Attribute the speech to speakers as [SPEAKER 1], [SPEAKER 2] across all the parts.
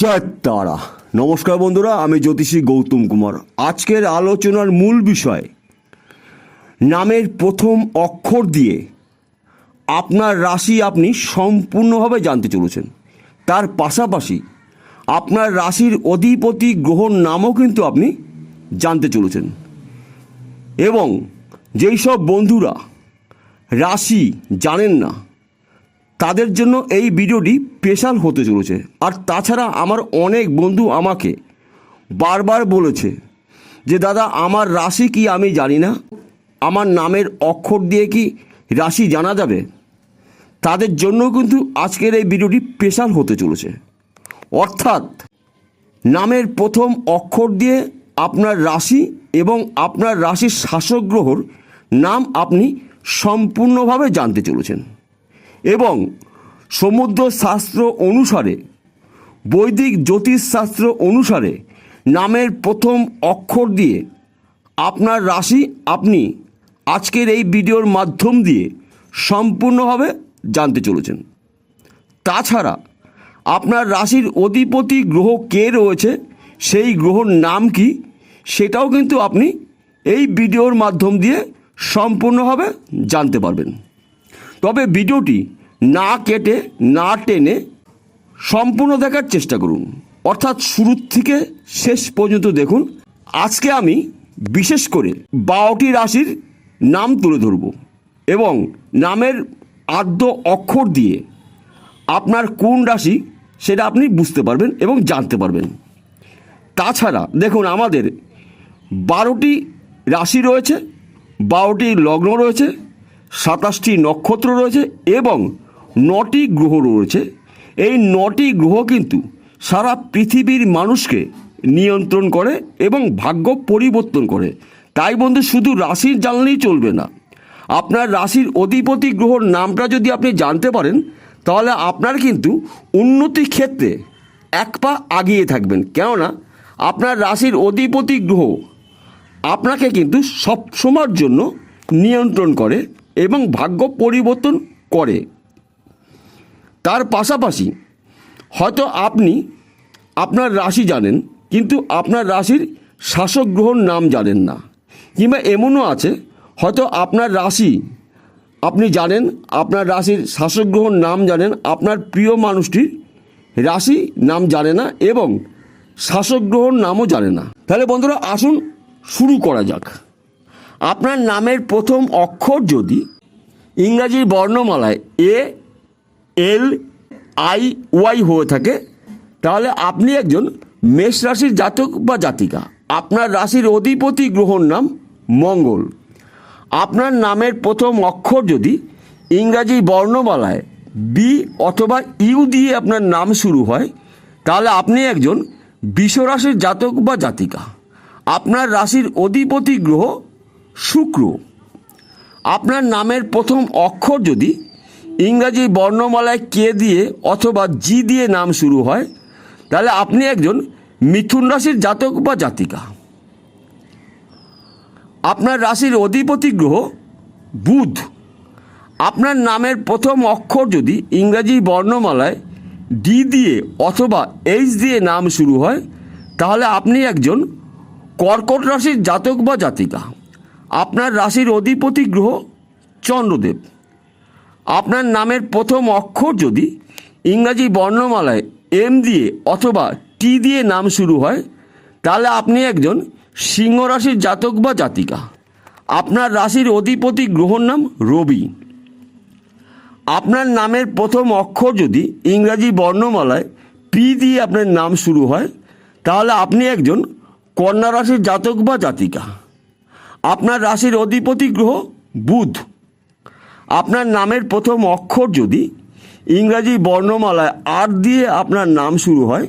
[SPEAKER 1] জয় তারা। নমস্কার বন্ধুরা, আমি জ্যোতিষী গৌতম কুমার। আজকের আলোচনার মূল বিষয়, নামের প্রথম অক্ষর দিয়ে আপনার রাশি আপনি সম্পূর্ণভাবে জানতে চলেছেন। তার পাশাপাশি আপনার রাশির অধিপতি গ্রহর নামও কিন্তু আপনি জানতে চলেছেন। এবং যেই সব বন্ধুরা রাশি জানেন না তাদের জন্য এই ভিডিওটি স্পেশাল হতে চলেছে। আর তাছাড়া আমার অনেক বন্ধু আমাকে বারবার বলেছে যে, দাদা, আমার রাশি কি আমি জানি না? আমার নামের অক্ষর দিয়ে কি রাশি জানা যাবে? তাদের জন্য কিন্তু আজকের এই ভিডিওটি স্পেশাল হতে চলেছে। অর্থাৎ নামের প্রথম অক্ষর দিয়ে আপনার রাশি এবং আপনার রাশির শাসক গ্রহর নাম আপনি সম্পূর্ণভাবে জানতে চলেছেন। এবং সমুদ্র শাস্ত্র অনুসারে, বৈদিক জ্যোতিষশাস্ত্র অনুসারে নামের প্রথম অক্ষর দিয়ে আপনার রাশি আপনি আজকের এই ভিডিওর মাধ্যম দিয়ে সম্পূর্ণভাবে জানতে চলেছেন। তাছাড়া আপনার রাশির অধিপতি গ্রহ কে রয়েছে, সেই গ্রহর নাম কি, সেটাও কিন্তু আপনি এই ভিডিওর মাধ্যম দিয়ে সম্পূর্ণভাবে জানতে পারবেন। তবে ভিডিওটি না কেটে, না টেনে সম্পূর্ণ দেখার চেষ্টা করুন। অর্থাৎ শুরু থেকে শেষ পর্যন্ত দেখুন। আজকে আমি বিশেষ করে বারোটি রাশির নাম তুলে ধরব এবং নামের আদ্য অক্ষর দিয়ে আপনার কোন রাশি সেটা আপনি বুঝতে পারবেন এবং জানতে পারবেন। তাছাড়া দেখুন, আমাদের বারোটি রাশি রয়েছে, বারোটি লগ্ন রয়েছে সাতাশটি নক্ষত্র রয়েছে এবং নটি গ্রহ রয়েছে। এই নটি গ্রহ কিন্তু সারা পৃথিবীর মানুষকে নিয়ন্ত্রণ করে এবং ভাগ্য পরিবর্তন করে। তাই বন্ধু, শুধু রাশির জানলেই চলবে না। আপনার রাশির অধিপতি গ্রহর নামটা যদি আপনি জানতে পারেন, তাহলে আপনার কিন্তু উন্নতি ক্ষেত্রে এক পা আগিয়ে থাকবেন। কেননা, আপনার রাশির অধিপতি গ্রহ আপনাকে কিন্তু সব সময়ের জন্য নিয়ন্ত্রণ করে এবং ভাগ্য পরিবর্তন করে। তার পাশাপাশি হয়তো আপনি আপনার রাশি জানেন, কিন্তু আপনার রাশির শাসক গ্রহর নাম জানেন না। কিংবা এমনও আছে, হয়তো আপনার রাশি আপনি জানেন, আপনার রাশির শাসক গ্রহর নাম জানেন, আপনার প্রিয় মানুষটির রাশি নাম জানে না এবং শাসক গ্রহর নামও জানে না। তাহলে বন্ধুরা, আসুন শুরু করা যাক। আপনার নামের প্রথম অক্ষর যদি ইংরাজির বর্ণমালায় এ, এল, আই, ওয়াই হয়ে থাকে, তাহলে আপনি একজন মেষ রাশির জাতক বা জাতিকা। আপনার রাশির অধিপতি গ্রহর নাম মঙ্গল। আপনার নামের প্রথম অক্ষর যদি ইংরাজি বর্ণমালায় বি অথবা ইউ দিয়ে আপনার নাম শুরু হয়, তাহলে আপনি একজন বিশ্বরাশির জাতক বা জাতিকা। আপনার রাশির অধিপতি গ্রহ শুক্র। আপনার নামের প্রথম অক্ষর যদি ইংরাজি বর্ণমালায় কে দিয়ে অথবা জি দিয়ে নাম শুরু হয়, তাহলে আপনি একজন মিথুন রাশির জাতক বা জাতিকা। আপনার রাশির অধিপতি গ্রহ বুধ। আপনার নামের প্রথম অক্ষর যদি ইংরাজি বর্ণমালায় ডি দিয়ে অথবা এইচ দিয়ে নাম শুরু হয়, তাহলে আপনি একজন কর্কট রাশির জাতক বা জাতিকা। আপনার রাশির অধিপতি গ্রহ চন্দ্রদেব। আপনার নামের প্রথম অক্ষর যদি ইংরাজি বর্ণমালায় এম দিয়ে অথবা টি দিয়ে নাম শুরু হয়, তাহলে আপনি একজন সিংহ রাশির জাতক বা জাতিকা। আপনার রাশির অধিপতি গ্রহর নাম রবি। আপনার নামের প্রথম অক্ষর যদি ইংরাজি বর্ণমালায় পি দিয়ে আপনার নাম শুরু হয়, তাহলে আপনি একজন কন্যা রাশির জাতক বা জাতিকা। আপনার রাশির অধিপতি গ্রহ বুধ। আপনার নামের প্রথম অক্ষর যদি ইংরাজি বর্ণমালায় আর দিয়ে আপনার নাম শুরু হয়,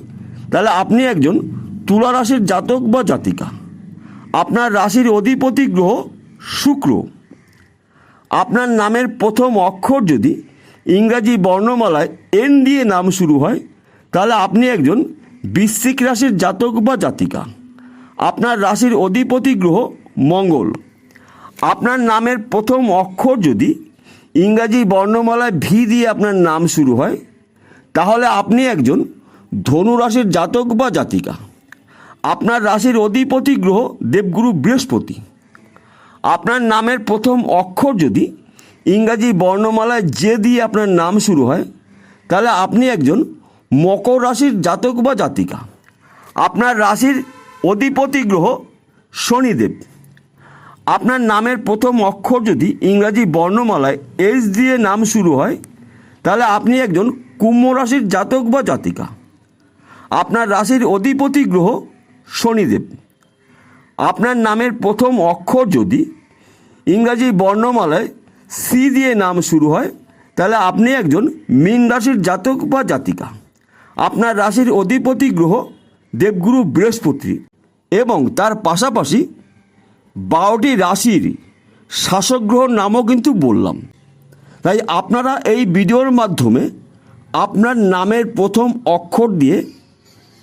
[SPEAKER 1] তাহলে আপনি একজন তুলা রাশির জাতক বা জাতিকা। আপনার রাশির অধিপতি গ্রহ শুক্র। আপনার নামের প্রথম অক্ষর যদি ইংরাজি বর্ণমালায় এন দিয়ে নাম শুরু হয়, তাহলে আপনি একজন বৃশ্চিক রাশির জাতক বা জাতিকা। আপনার রাশির অধিপতি গ্রহ মঙ্গল। আপনার নামের প্রথম অক্ষর যদি ইংরাজি বর্ণমালায় ভি দিয়ে আপনার নাম শুরু হয়, তাহলে আপনি একজন ধনু রাশির জাতক বা জাতিকা। আপনার রাশির অধিপতি গ্রহ দেবগুরু বৃহস্পতি। আপনার নামের প্রথম অক্ষর যদি ইংরাজি বর্ণমালায় যে দিয়ে আপনার নাম শুরু হয়, তাহলে আপনি একজন মকর রাশির জাতক বা জাতিকা। আপনার রাশির অধিপতি গ্রহ শনিদেব। আপনার নামের প্রথম অক্ষর যদি ইংরাজি বর্ণমালায় এইচ দিয়ে নাম শুরু হয়, তাহলে আপনি একজন কুম্ভ রাশির জাতক বা জাতিকা। আপনার রাশির অধিপতি গ্রহ শনিদেব। আপনার নামের প্রথম অক্ষর যদি ইংরাজি বর্ণমালায় সি দিয়ে নাম শুরু হয়, তাহলে আপনি একজন মীন রাশির জাতক বা জাতিকা। আপনার রাশির অধিপতি গ্রহ দেবগুরু বৃহস্পতি এবং তার পাশাপাশি বারোটি রাশির শাসক গ্রহর নামও কিন্তু বললাম। তাই আপনারা এই ভিডিওর মাধ্যমে আপনার নামের প্রথম অক্ষর দিয়ে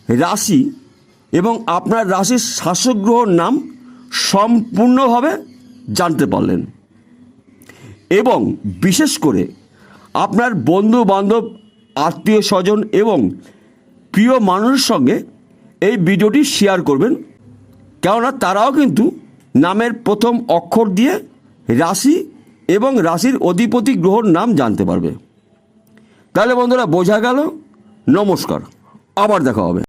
[SPEAKER 1] রাশি এবং আপনার রাশির শাসক গ্রহর নাম সম্পূর্ণভাবে জানতে পারলেন। এবং বিশেষ করে আপনার বন্ধু বান্ধব আত্মীয় স্বজন এবং প্রিয় মানুষের সঙ্গে এই ভিডিওটি শেয়ার করবেন। কেননা তারাও কিন্তু নামের প্রথম অক্ষর দিয়ে রাশি এবং রাশির অধিপতি গ্রহর নাম জানতে পারবে। তাহলে বন্ধুরা বোঝা গেল। নমস্কার। আবার দেখা হবে।